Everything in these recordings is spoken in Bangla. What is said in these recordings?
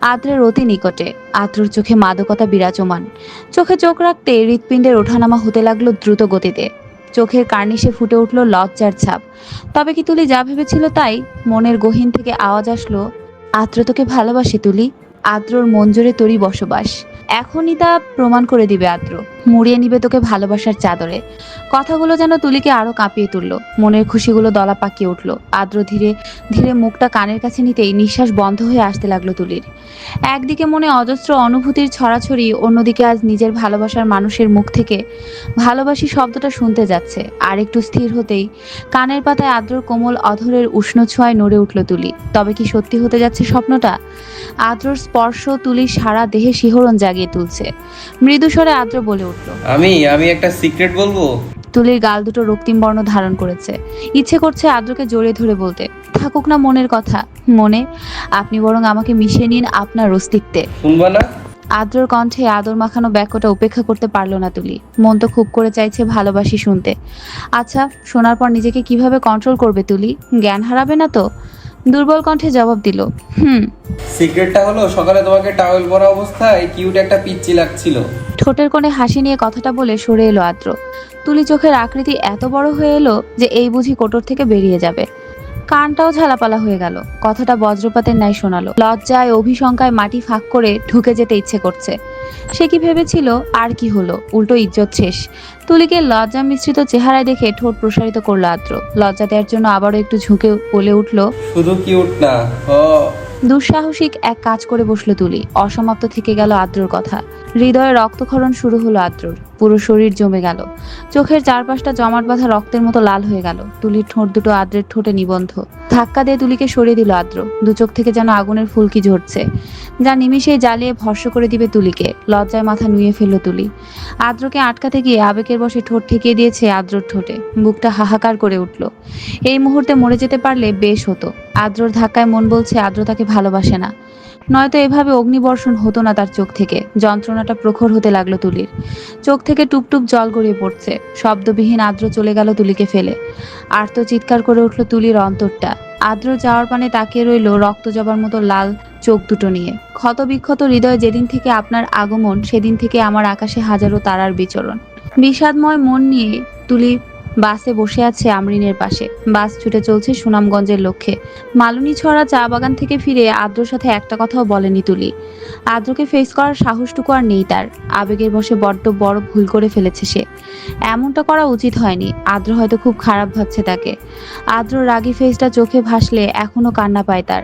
আদ্রের অতি নিকটে। আদ্রর চোখে মাদকতা বিরাজমান। চোখে চোখ রাখতে হৃৎপিণ্ডের ওঠানামা হতে লাগল দ্রুত গতিতে। চোখের কার্নিশে ফুটে উঠল লজ্জার ছাপ। তবে কি তুলি যা ভেবেছিল তাই মনের গহীন থেকে আওয়াজ আসলো, আদ্র তোকে ভালোবাসে তুলি। আদ্রর মঞ্জুরে তরি বসবাস। এখনই তা প্রমাণ করে দিবে আদ্র। মুড়িয়ে নিবে তোকে ভালোবাসার চাদরে। কথাগুলো যেন তুলিকে আরও কাঁপিয়ে তুললো। মনের খুশিগুলো দলা পাকিয়ে উঠল। আদ্র ধীরে ধীরে মুখটা কানের কাছে নিতেই নিঃশ্বাস বন্ধ হয়ে আসতে লাগল তুলির। একদিকে মনে অজস্র অনুভূতির ছড়াছড়ি, অন্যদিকে আজ নিজের ভালোবাসার মানুষের মুখ থেকে ভালোবাসি শব্দটা শুনতে যাচ্ছে। আর একটু স্থির হতেই কানের পাতায় আদ্রর কোমল অধরের উষ্ণ ছোঁয়ায় নড়ে উঠল তুলি। তবে কি সত্যি হতে যাচ্ছে স্বপ্নটা? আদ্রর স্পর্শ তুলির সারা দেহে শিহরণ জাগিয়ে তুলছে। মৃদু স্বরে আদ্র বলে উঠল আমি আমি একটা সিক্রেট বলব? তুলির গাল দুটো রক্তিম বর্ণ ধারণ করেছে। ইচ্ছে করছে আদ্রকে জড়িয়ে ধরে বলতে। থাকুক না মনের কথা। মনে আপনি বরং আমাকে মিশিয়ে নিন আপনার অস্তিত্বে। শুনবা না? আদ্রর কণ্ঠে আদর মাখানো বাক্যটা উপেক্ষা করতে পারল না তুলি। মন তো খুব করে চাইছে ভালোবাসি শুনতে। আচ্ছা শোনার পর নিজেকে কীভাবে কন্ট্রোল করবে তুলি? জ্ঞান হারাবে না তো? দুর্বল কণ্ঠে জবাব দিল হুম। সিক্রেটটা হলো সকালে তোমাকে টাওয়েল পরা অবস্থায় কিউট একটা পিচ্চি লাগছিল। ঠোঁটের কোণে হাসি নিয়ে কথাটা বলে সরে এলো আদ্র। তুলি চোখের আকৃতি এত বড় হয়ে এলো যে এই বুঝি কোটর থেকে বেরিয়ে যাবে। কানটাও ঝালাপালা হয়ে গেল। কথাটা বজ্রপাতের ন্যায় শোনালো। লজ্জায় অভিশঙ্কায় মাটি ফাঁক করে ঢুকে যেতে ইচ্ছে করছে। সে কি ভেবেছিল? আর কি হলো? উল্টো ইজ্জত শেষ। তুলিকে লজ্জা মিশ্রিত চেহারায় দেখে ঠোঁট প্রসারিত করল আদ্র। লজ্জা দেওয়ার জন্য আবারও একটু ঝুঁকে বলে উঠল শুধু কিউট না দুঃসাহসিক এক কাজ করে বসল তুলি। অসমাপ্ত থেকে গেল আদ্রর কথা। হৃদয়ে রক্তক্ষরণ শুরু হলো আদ্রর। পুরো শরীর জমে গেল। চোখের চারপাশটা জমাট বাঁধা রক্তের মতো লাল হয়ে গেল। তুলির ঠোঁট দুটো আদ্রের ঠোঁটে নিবন্ধ। ধাক্কা দিয়ে তুলিকে সরিয়ে দিল আদ্র। দু চোখ থেকে যেন আগুনের ফুলকি ঝরছে। যা নিমিষে জ্বালিয়ে ভর্ষ করে দিবে তুলিকে। লজ্জায় মাথা নুয়ে ফেলল তুলি। আদ্রকে আটকাতে গিয়ে আবেগের বসে ঠোঁট ঠেকিয়ে দিয়েছে আদ্রর ঠোঁটে। বুকটা হাহাকার করে উঠল। এই মুহূর্তে মরে যেতে পারলে বেশ হতো। আদ্রর ধাক্কায় মন বলছে আদ্র তাকে ভালোবাসে না। নয়তো এভাবে অগ্নিবর্ষণ হতো না তার চোখ থেকে। যন্ত্রণাটা প্রখর হতে লাগল তুলির। চোখ থেকে টুপটুপ জল গড়িয়ে পড়ছে। শব্দবিহীন আদ্র চলে গেল তুলিকে ফেলে। আর্ত চিৎকার করে উঠল তুলির অন্তরটা। আদ্র যাওয়ার পানে তাকিয়ে রইল রক্ত জবার মতো লাল চোখ দুটো নিয়ে। ক্ষত বিক্ষত হৃদয় যেদিন থেকে আপনার আগমন, সেদিন থেকে আমার আকাশে হাজারো তারার বিচরণ। বিষাদময় মন নিয়ে তুলি বাসে বসে আছে আমরিনের পাশে। বাস ছুটে চলছে সুনামগঞ্জের লক্ষ্যে। মালুনি ছড়া চা বাগান থেকে ফিরে আদ্রর সাথে একটা কথাও বলেনি তুলি। আদ্রকে ফেস করার সাহসটুকু আর নেই তার। আবেগের বসে বড্ড বড় ভুল করে ফেলেছে সে। এমনটা করা উচিত হয়নি। আদ্র হয়তো খুব খারাপ ভাবছে তাকে। আদ্র রাগী ফেসটা চোখে ভাসলে এখনও কান্না পায় তার।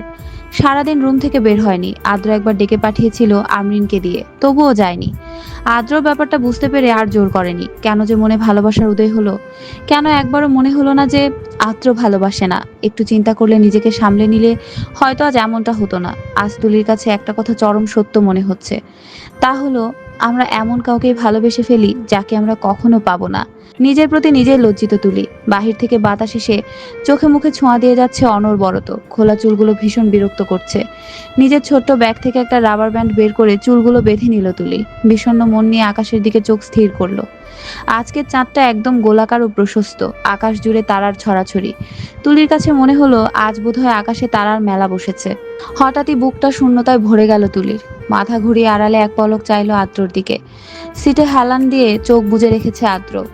সারাদিন রুম থেকে বের হয়নি। আদ্র একবার ডেকে পাঠিয়েছিল আমরিনকে দিয়ে। তবুও যায়নি। আদ্র ব্যাপারটা বুঝতে পেরে আর জোর করেনি। কেন যে মনে ভালোবাসার উদয় হলো? কেন একবারও মনে হলো না যে আদ্র ভালোবাসে না? একটু চিন্তা করলে নিজেকে সামলে নিলে হয়তো আজ এমনটা হতো না। আজ তুলির কাছে একটা কথা চরম সত্য মনে হচ্ছে। তা হলো, আমরা এমন কাউকে ভালোবেসে ফেলি যাকে আমরা কখনো পাবো না। নিজের প্রতি নিজের লজ্জিত তুলি। বাহির থেকে বাতাস এসে চোখে মুখে ছোঁয়া দিয়ে যাচ্ছে অনর্বরত। খোলা চুলগুলো ভীষণ বিরক্ত করছে। নিজের ছোট্ট ব্যাগ থেকে একটা রাবার ব্যান্ড বের করে চুলগুলো বেঁধে নিল তুলি। বিষণ্ন মন নিয়ে আকাশের দিকে চোখ স্থির করল। আজকের চাঁদটা একদম গোলাকার ও প্রশস্ত, আকাশ জুড়ে তারার ছড়াছড়ি। তুলির কাছে মনে হলো, আজ বোধহয় আকাশে তারার মেলা বসেছে। হঠাৎই বুকটা শূন্যতায় ভরে গেল তুলির। মাথা ঘুরিয়ে আড়ালে এক পলক চাইল আদ্রর দিকে। সিটে হেলান দিয়ে চোখ বুজে রেখেছে আদ্র।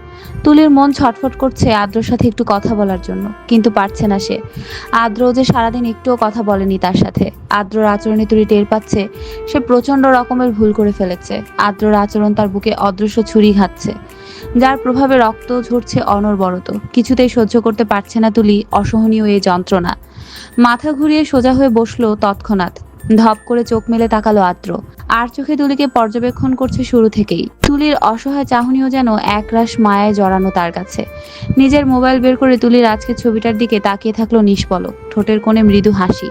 তুলির মন ছটফট করছে আদ্রর সাথে একটু কথা বলার জন্য, কিন্তু পারছে না সে। আদ্র যে সারাদিন একটুও কথা বলেনি তার সাথে। আদ্রর আচরণে তুলি টের পাচ্ছে, সে প্রচণ্ড রকমের ভুল করে ফেলেছে। আদ্রর আচরণ তার বুকে অদৃশ্য ছুরি ঘাতছে যার প্রভাবে রক্ত ঝরছে অনর্বরত। কিছুতেই সহ্য করতে পারছে না তুলি, অসহনীয় এই যন্ত্রণা। মাথা ঘুরিয়ে সোজা হয়ে বসল তৎক্ষণাৎ। ধপ করে চোখ মেলে তাকালো আদ্র আর চোখে তুলিকে পর্যবেক্ষণ করছে শুরু থেকেই। তুলির অসহায় চাহনিও যেন একরাশ মায়ায় জড়ানো তার কাছে। নিজের মোবাইল বের করে তুলির আজকে ছবিটার দিকে তাকিয়ে থাকল নিষ্পলক ঠোঁটের কোণে মৃদু হাসি।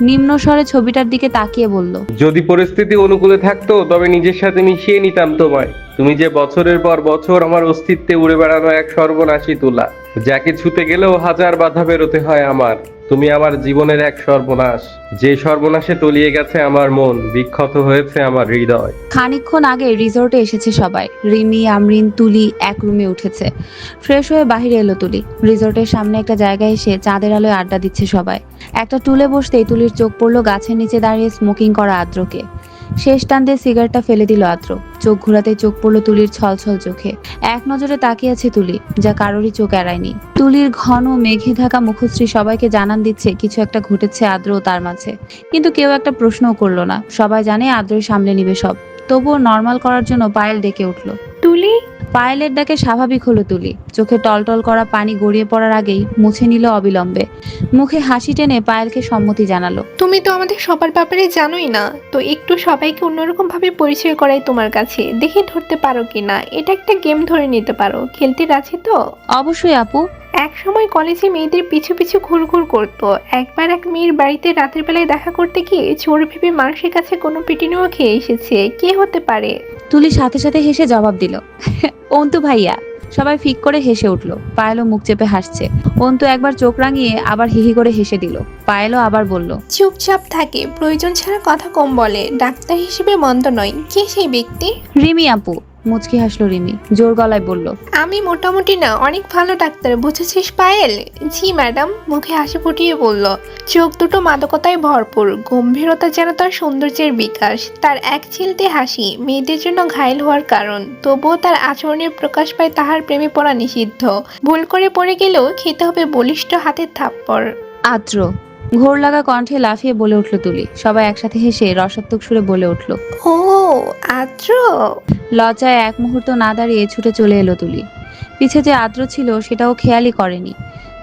নিম্ন স্বরে ছবিটার দিকে তাকিয়ে বলল, যদি পরিস্থিতি অনুকূলে থাকতো, তবে নিজের সাথে মিশিয়ে নিতাম তোমায়। তুমি যে বছরের পর বছর আমার অস্তিত্বে উড়ে বেড়ানো এক সর্বনাশী তুলা যাকে ছুতে গেলেও হাজার বাধা বেরোতে হয় আমার। তুমি আমার জীবনের এক সর্বনাশ, যে সর্বনাশে তলিয়ে গেছে আমার মন, বিক্ষত হয়েছে আমার হৃদয়। খানিকক্ষণ আগে রিসোর্টে এসেছে সবাই, রিমি, আমরিন, তুলি এক রুমে উঠেছে। ফ্রেশ হয়ে বাহিরে এলো তুলি। রিসোর্টের সামনে একটা জায়গায় এসে চাঁদের আলোয় আড্ডা দিচ্ছে সবাই। একটা টুলে বসতেই তুলির চোখ পড়ল গাছের নিচে দাঁড়িয়ে স্মোকিং করা আদ্রকে। শেষ টান দিয়ে সিগারেটটা ফেলে দিল আদ্র। চোখ ঘোরাতে চোখ পড়ল তুলির ছলছল চোখে। এক নজরে তাকিয়ে আছে তুলি, যা কারোরই চোখ এড়ায়নি। তুলির ঘন মেঘে থাকা মুখশ্রী সবাইকে জানান দিচ্ছে, কিছু একটা ঘটেছে আদ্র তার মাঝে। কিন্তু কেউ একটা প্রশ্নও করল না। সবাই জানে আদ্রই সামলে নিবে সব। তবুও নর্মাল করার জন্য পায়েল ডেকে উঠল। তুলি? পায়েলের ডাকে স্বাভাবিক হলো তুলি। চোখে টলটল করা পানি গড়িয়ে পড়ার আগেই মুছে নিল অবিলম্বে। মুখে হাসি টেনে পায়েলকে সম্মতি জানালো। তুমি তো আমাদের সবার ব্যাপারে জানোই না। তো একটু সবাইকে অন্যরকম ভাবে পরিচয় করাই তোমার কাছে। দেখে ধরতে পারো কিনা? এটা একটা গেম ধরে নিতে পারো। খেলতে রাজি তো? অবশ্যই আপু। এক সময় কলেজে মেয়েদের পিছু পিছু ঘুরঘুর করতো। একবার এক মেয়ের বাড়িতে রাতের বেলায় দেখা করতে গিয়ে চোর ভেবে মানুষের কাছে কোনো পিটিনিও খেয়ে এসেছে। কে হতে পারে? তুলি সাথে সাথে হেসে জবাব দিল। অন্তু ভাইয়া সবাই ফিক করে হেসে উঠল। পায়েলও মুখ চেপে হাসছে। অন্তু একবার চোখ রাঙিয়ে আবার হিহি করে হেসে দিল। পায়েলও আবার বলল চুপচাপ থাকে প্রয়োজন ছাড়া কথা কম বলে। ডাক্তার হিসেবে মন্দ নয়। কে সেই ব্যক্তি? রিমি আপু মুচকি হাসলো রিমি জোর গলায় বলল আমি মোটামুটি না অনেক ভালো ডাক্তার বুঝেছিস পায়েল? জি ম্যাডাম মুখে হাসি ফুটিয়ে বলল চোখ দুটো মাদকতায় ভরপুর গম্ভীরতা যেন তার সৌন্দর্যের বিকাশ তার এক চিলতে হাসি মেয়েদের জন্য ঘায়েল হওয়ার কারণ তবুও তার আচরণের প্রকাশ পায় তাহার প্রেমে পড়া নিষিদ্ধ ভুল করে পড়ে গেলেও খেতে হবে বলিষ্ঠ হাতের থাপ্পড়। আদ্র ঘোর লাগা কণ্ঠে লাফিয়ে বলে উঠল তুলি সবাই একসাথে হেসে রসাত্মক সুরে বলে উঠল ও আদ্র লজ্জায় এক মুহূর্ত না দাঁড়িয়ে ছুটে চলে এলো তুলি। পিছে যে আদ্র ছিল, সেটাও খেয়ালই করেনি।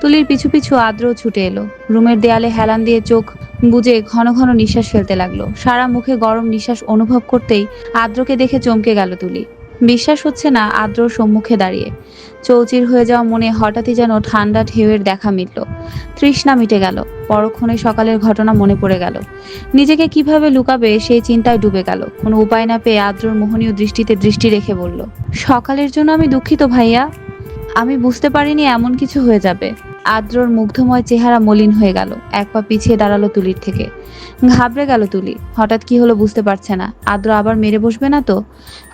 তুলির পিছু পিছু আদ্র ছুটে এলো। রুমের দেয়ালে হেলান দিয়ে চোখ বুঝে ঘন ঘন নিঃশ্বাস ফেলতে লাগল। সারা মুখে গরম নিঃশ্বাস অনুভব করতেই আদ্রকে দেখে চমকে গেল তুলি। বিশ্বাস হচ্ছে না আদ্রর সম্মুখে দাঁড়িয়ে। চৌচির হয়ে যাওয়া মনে হঠাৎই যেন ঠান্ডা ঢেউয়ের দেখা মিটল। তৃষ্ণা মিটে গেল। পরক্ষণে সকালের ঘটনা মনে পড়ে গেল। নিজেকে কীভাবে লুকাবে সেই চিন্তায় ডুবে গেল। কোনো উপায় না পেয়ে আদ্রর মোহনীয় দৃষ্টিতে দৃষ্টি রেখে বলল, সকালের জন্য আমি দুঃখিত ভাইয়া। আমি বুঝতে পারিনি এমন কিছু হয়ে যাবে। আদ্রর মুগ্ধময় চেহারা মলিন হয়ে গেল। এক পা পিছিয়ে দাঁড়াল তুলির থেকে। ঘাবড়ে গেল তুলি। হঠাৎ কি হলো বুঝতে পারছে না। আদ্র আবার মেরে বসবে না তো?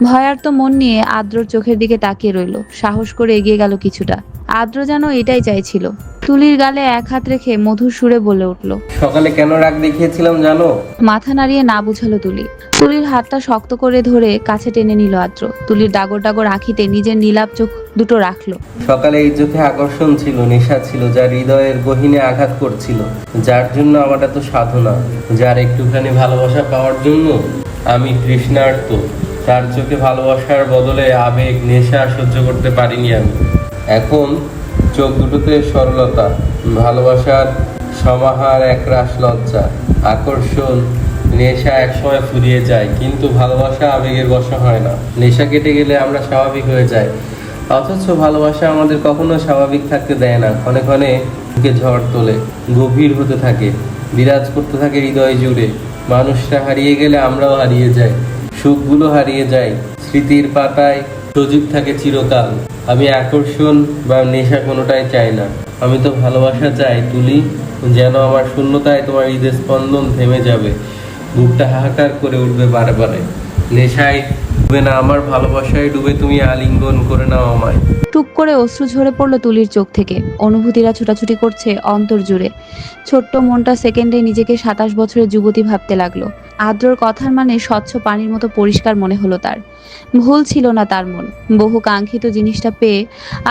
ভয়ার তো মন নিয়ে আদ্রর চোখের দিকে তাকিয়ে রইল। সাহস করে এগিয়ে গেল কিছুটা। আদ্র যেন এটাই চাইছিল। তুলির গালে এক হাত রেখে মধুর সুরে বলে উঠল সকালে কেন রাগ দেখিয়েছিলাম জানো? মাথা নাড়িয়ে না বুঝালো তুলি। তুলির হাতটা শক্ত করে ধরে কাছে টেনে নিল আদ্র। তুলির ডাগর ডাগর আঁখিতে নিজের নীলাপ চোখ দুটো রাখল। সকালে এই চোখে আকর্ষণ ছিল নেশা ছিল যা হৃদয়ের গহীনে আঘাত করছিল। যার জন্য আমার এত সাধনা যার একটুখানি ভালোবাসা পাওয়ার জন্য আমি তৃষ্ণার্ত। তার চোখে ভালোবাসার বদলে আবেগ নেশা সহ্য করতে পারিনি আমি। এখন চোখ দুটোতে সরলতা, ভালোবাসার সমাহার এক একরাশ লজ্জা, আকর্ষণ, নেশা একসময় ফুরিয়ে যায়, কিন্তু ভালোবাসা আবেগের বসা হয় না। নেশা কেটে গেলে আমরা স্বাভাবিক হয়ে যাই। অথচ ভালোবাসা আমাদের কখনো স্বাভাবিক থাকতে দেয় না। ক্ষণে ক্ষণে বুকে ঝড় তোলে, গভীর হতে থাকে, বিরাজ করতে থাকে হৃদয় জুড়ে। মানুষটা হারিয়ে গেলে আমরাও হারিয়ে যাই, সুখগুলো হারিয়ে যায় স্মৃতির পাতায় সজীব থাকে চিরকাল। আমি আকর্ষণ বা নেশা কোনোটাই চাই না। আমি তো ভালোবাসা চাই, তুলি, যেন আমার শূন্যতায় তোমার ঈদের স্পন্দন থেমে যাবে। বুকটা হাহাকার করে উঠবে বারে বারে। নেশায় ডুবে না, আমার ভালোবাসায় ডুবে তুমি আলিঙ্গন করে নাও আমায়। টুক করে অশ্রু ঝরে পড়ল তুলির চোখ থেকে। অনুভূতিরা ছোটাছুটি করছে অন্তর জুড়ে। ছোট্ট মনটা সেকেন্ডে নিজেকে সাতাশ বছরের যুবতী ভাবতে লাগল। আদ্রর কথার মানে স্বচ্ছ পানির মতো পরিষ্কার মনে হলো তার। ভুল ছিল না তার মন। বহু কাঙ্ক্ষিত জিনিসটা পেয়ে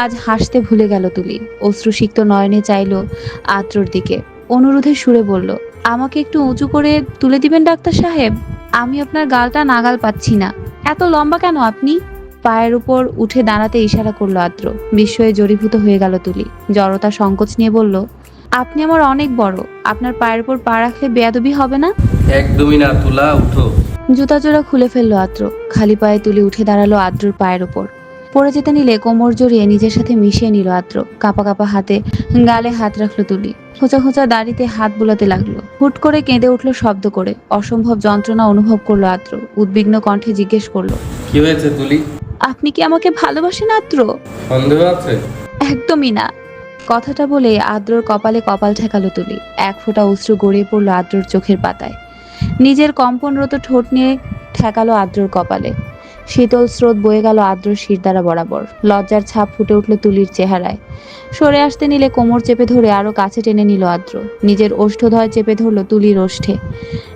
আজ হাসতে ভুলে গেল তুলি। অশ্রু অশ্রুসিক্ত নয়নে চাইলো আদ্রর দিকে। অনুরোধের সুরে বলল, আমাকে একটু উঁচু করে তুলে দিবেন ডাক্তার সাহেব? আমি আপনার গালটা নাগাল পাচ্ছি না। এত লম্বা কেন আপনি? পায়ের উপর উঠে দাঁড়াতে ইশারা করল আদ্র। বিস্ময়ে জড়ীভূত হয়ে গেল তুলি। জড়তা সংকোচ নিয়ে বলল আপনি আমার অনেক বড়। আপনার পায়ের উপর পা রাখলে বেয়াদবি হবে না? একদমই না তুলা উঠো। জুতা জোড়া খুলে ফেলল আদ্র। খালি পায়ে তুলি উঠে দাঁড়াল আদ্রর পায়ের উপর। পড়ে যেতে নিলে কোমর জড়িয়ে নিজের সাথে মিশিয়ে নিল আদ্র। কাপা কাপা হাতে গালে হাত রাখল তুলি। খোঁচা খোঁচা দাড়িতে হাত বুলাতে লাগল। হুট করে কেঁদে উঠল শব্দ করে। অসম্ভব যন্ত্রণা অনুভব করল আদ্র। উদ্বিগ্ন কণ্ঠে জিজ্ঞেস করল কি হয়েছে তুলি? আপনি কি আমাকে ভালোবাসেন আদ্র? সন্দেহ আছে? একদমই না। কথাটা বলে আদ্রর কপালে কপাল ঠেকালো তুলি। এক ফোঁটা অশ্রু গড়িয়ে পড়ল আদ্রর চোখের পাতায়। নিজের কম্পনরত ঠোঁট নিয়ে ঠেকালো আদ্রর কপালে। শীতল স্রোত বয়ে গেল আদ্র শিরদারা বরাবর। লজ্জার ছাপ ফুটে উঠল তুলির চেহারায়। সরে আসতে নিলে কোমর চেপে ধরে আরও কাছে টেনে নিল আদ্র নিজের ওষ্ঠধয় চেপে ধরল তুলির ওষ্ঠে।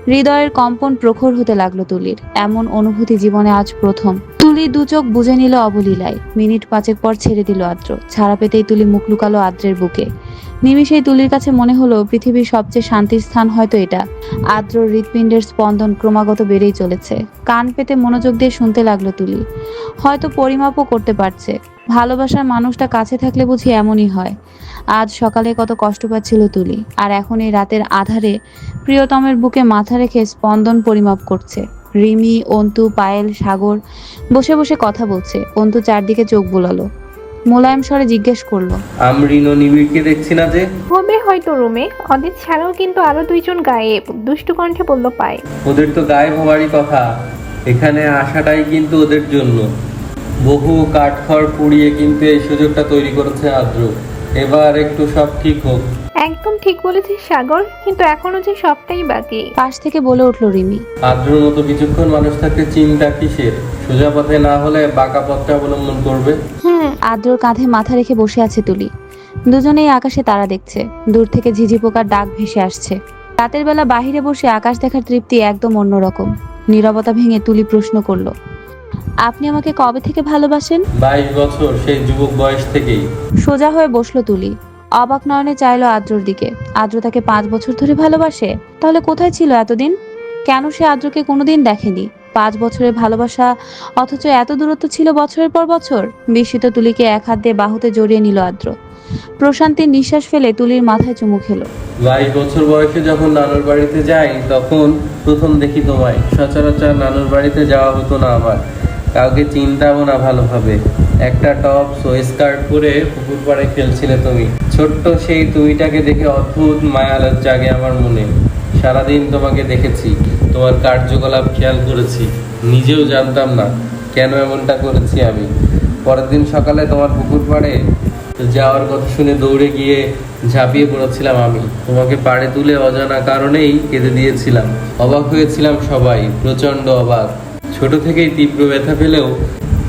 হৃদয়ের কম্পন প্রখর হতে লাগল তুলির। এমন অনুভূতি জীবনে আজ প্রথম। তুলি দু চোখ বুঝে নিল অবলীলায়। মিনিট পাঁচেক পর ছেড়ে দিল আদ্র। ছাড়া পেতেই তুলি মুখ লুকালো আদ্রের বুকে। নিমিষেই তুলির কাছে মনে হলো, পৃথিবীর সবচেয়ে শান্তির স্থান হয়তো এটা। আদ্র হৃৎপিণ্ডের স্পন্দন ক্রমাগত বেড়েই চলেছে। কান পেতে মনোযোগ দিয়ে শুনতে লাগল তুলি। হয়তো পরিমাপও করতে পারছে। ভালোবাসার মানুষটা কাছে থাকলে বুঝি এমনই হয়। আজ সকালে কত কষ্ট পাচ্ছিল তুলি আর এখন এই রাতের আধারে প্রিয়তমের বুকে মাথা রেখে স্পন্দন পরিমাপ করছে। রিমি অন্তু পায়েল সাগর বসে বসে কথা বলছে। অন্তু চারদিকে চোখ বুলালো। মোলায়েম স্বরে জিজ্ঞেস করল আমরিন ও নিবিড়কে দেখছি না যে? হবে হয়তো রুমে। অদিত ছাড়াও কিন্তু আরও দুইজন গায়েব। দুষ্টু কণ্ঠে বলল পায় ওদের তো গায়েব হওয়ারই কথা। এখানে আসাটাই কিন্তু ওদের জন্য। বহু কাঠখড় পুড়িয়ে কিন্তু এই সুযোগটা তৈরি করেছে আদ্র। এবার একটু সব ঠিক হোক। একদম ঠিক বলেছিস সাগর কিন্তু এখনও যে সবটাই বাকি। পাশ থেকে বলে উঠল রিমি। আদ্রর মতো কিছুক্ষণ মানুষ থাকতে চিন্তা কিসের? সোজা পথে না হলে বাঁকা পথটা অবলম্বন করবে? হুম আদ্রর কাঁধে মাথা রেখে বসে আছে তুলি। দুজনেই আকাশে তারা দেখছে। দূর থেকে ঝিঝি পোকার ডাক ভেসে আসছে। রাতের বেলা বাহিরে বসে আকাশ দেখার তৃপ্তি একদম অন্যরকম। নীরবতা ভেঙে তুলি প্রশ্ন করল আপনি আমাকে কবে থেকে ভালোবাসেন? বাইশ বছর সেই যুবক বয়স থেকেই। সোজা হয়ে বসল তুলি। অবাক নয়নে চাইলো আদ্রর দিকে। আদ্র তাকে পাঁচ বছর ধরে ভালোবাসে? তাহলে কোথায় ছিল এতদিন? কেন সে আদ্রকে কোনোদিন দেখেনি? পাঁচ বছরের ভালোবাসা অথচ এত দূরত্ব ছিল বছরের পর বছর? বিস্মিত তুলিকে এক হাত দিয়ে বাহুতে জড়িয়ে নিল আদ্র। প্রশান্তির নিঃশ্বাস ফেলে তুলির মাথায় চুমু খেলো। বাইশ বছর বয়সে যখন নানুর বাড়িতে যাই তখন প্রথম দেখি তোমায়। সচরাচর নানুর বাড়িতে যাওয়া হতো না আমার। কাউকে চিন্তাবো না ভালোভাবে। একটা টপ সো স্কার্ট পরে পুকুর পাড়ে খেলছিলে তুমি। ছোট্ট সেই তুমিটাকে দেখে অদ্ভুত মায়ালার জাগে আমার মনে। সারাদিন তোমাকে দেখেছি, তোমার কার্যকলাপ খেয়াল করেছি। নিজেও জানতাম না কেন এমনটা করেছি আমি। পরের দিন সকালে তোমার পুকুর পাড়ে যাওয়ার কথা শুনে দৌড়ে গিয়ে ঝাঁপিয়ে পড়েছিলাম আমি। তোমাকে পাড়ে তুলে অজানা কারণেই কেঁদে দিয়েছিলাম। অবাক হয়েছিলাম সবাই প্রচণ্ড অবাক। ছোট থেকেই তীব্র ব্যথা পেলেও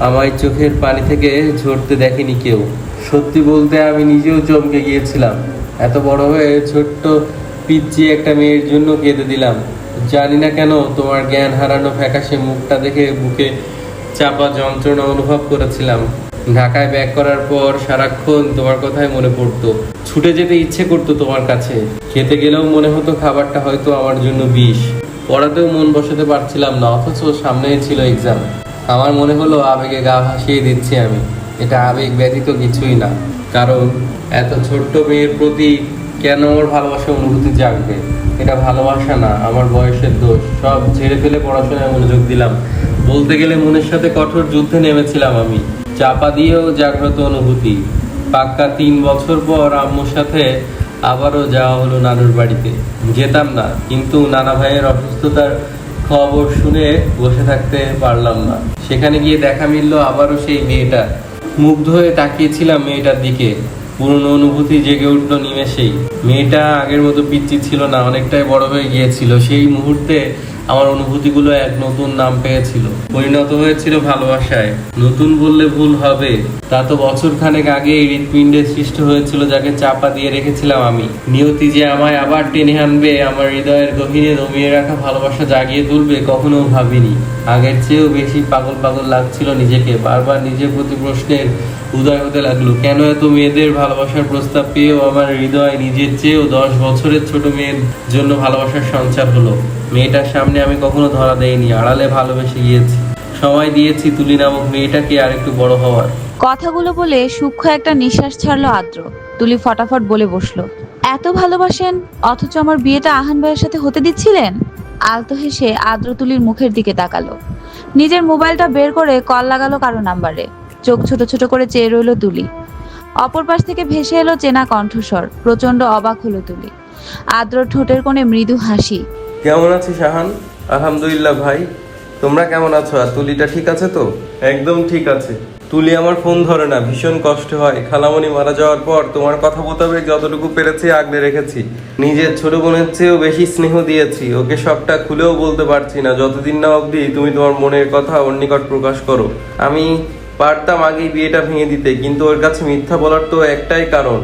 আমায় চোখের পানি থেকে ঝরতে দেখেনি কেউ। সত্যি বলতে আমি নিজেও চমকে গিয়েছিলাম। এত বড় হয়ে ছোট্ট পিচ্ছি একটা মেয়ের জন্য কেঁদে দিলাম। জানি না কেন তোমার জ্ঞান হারানো ফ্যাকাশে মুখটা দেখে বুকে চাপা যন্ত্রণা অনুভব করেছিলাম। ঢাকায় ব্যাক করার পর সারাক্ষণ তোমার কথাই মনে পড়তো। ছুটে যেতে ইচ্ছে করতো তোমার কাছে। খেতে গেলেও মনে হতো খাবারটা হয়তো আমার জন্য বিষ। পড়াতেও মন বসাতে পারছিলাম না, অথচ সামনেই ছিল এক্সাম আমার মনে হলো আবেগে গা ভাসিয়ে দিচ্ছি আমি। এটা আবেগ ব্যতীত কিছুই না। কারণ এত ছোট্ট মেয়ের প্রতি কেন আমার ভালোবাসা অনুভূতি জাগবে? এটা ভালোবাসা না, আমার বয়সের দোষ। সব ছেড়ে ফেলে পড়াশোনায় মনোযোগ দিলাম। বলতে গেলে মনের সাথে কঠোর যুদ্ধে নেমেছিলাম আমি। চাপা দিয়েও জাগ্রত অনুভূতি। পাক্কা তিন বছর পর আম্মুর সাথে আবারও যাওয়া হলো নানুর বাড়িতে। যেতাম না, কিন্তু নানা ভাইয়ের অসুস্থতার খবর শুনে বসে থাকতে পারলাম না। সেখানে গিয়ে দেখা মিললো আবারও সেই মেয়েটা। মুগ্ধ হয়ে তাকিয়েছিলাম মেয়েটার দিকে। পুরনো অনুভূতি জেগে উঠল নিমেষেই। মেয়েটা আগের মতো পিচ্ছি ছিল না, অনেকটাই বড় হয়ে গিয়েছিল। সেই মুহূর্তে আমার অনুভূতিগুলো এক নতুন নাম পেয়েছিল। পরিণত হয়েছিল ভালোবাসায়। নতুন বললে ভুল হবে। তা তো বছর খানেক আগে হৃৎপিণ্ডে সৃষ্টি হয়েছিল, যাকে চাপা দিয়ে রেখেছিলাম আমি। নিয়তি যে আমায় আবার টেনে আনবে, আমার হৃদয়ের গভীরে দমিয়ে রাখা ভালোবাসা জাগিয়ে তুলবে কখনো ভাবিনি। আগের চেয়েও বেশি পাগল পাগল লাগছিল নিজেকে। বারবার নিজের প্রতি প্রশ্নের উদয় হতে লাগল। কেন এত মেয়েদের ভালোবাসার প্রস্তাব পেয়েও আমার হৃদয় নিজের চেয়েও দশ বছরের ছোট মেয়ের জন্য ভালোবাসার সঞ্চার হলো? মেয়েটার সামনে আমি কখনো ধরা দেইনি, আড়ালে ভালোবেসে গিয়েছি। সময় দিয়েছি তুলি নামক মেয়েটাকে আর একটু বড় হওয়ার। কথাগুলো বলে সূক্ষ্ম একটা নিঃশ্বাস ছাড়লো আদ্র। তুলি ফটাফট বলে বসল, এত ভালোবাসেন? অথচ আমার বিয়েটা আহান ভাইয়ের সাথে হতে দিচ্ছিলেন? আলতো হেসে আদ্র তুলির মুখের দিকে তাকালো। নিজের মোবাইলটা বের করে কল লাগালো কারও নাম্বারে। চোখ ছোট ছোট করে চেয়ে রইল তুলি। অপর পাশ থেকে ভেসে এলো চেনা কণ্ঠস্বর প্রচণ্ড অবাক হলো তুলি। আদ্র ঠোঁটের কোণে মৃদু হাসি। কেমন আছিস শাহান আলহামদুলিল্লাহ ভাই। তোমরা কেমন আছো? আর তুলিটা ঠিক আছে তো? একদম ঠিক আছে। তুলি আমার ফোন ধরে না, ভীষণ কষ্ট হয়। খালামণি মারা যাওয়ার পর তোমার কথা মোতাবেক যতটুকু পেরেছি আগলে রেখেছি। নিজের ছোট বোনের চেয়েও বেশি স্নেহ দিয়েছি। ওকে সবটা খুলেও বলতে পারছি না। যতদিন না অবধি তুমি তোমার মনের কথা ওর নিকট প্রকাশ করো। আমি পারতাম আগেই বিয়েটা ভেঙে দিতে কিন্তু ওর কাছে মিথ্যা বলার তো একটাই কারণ।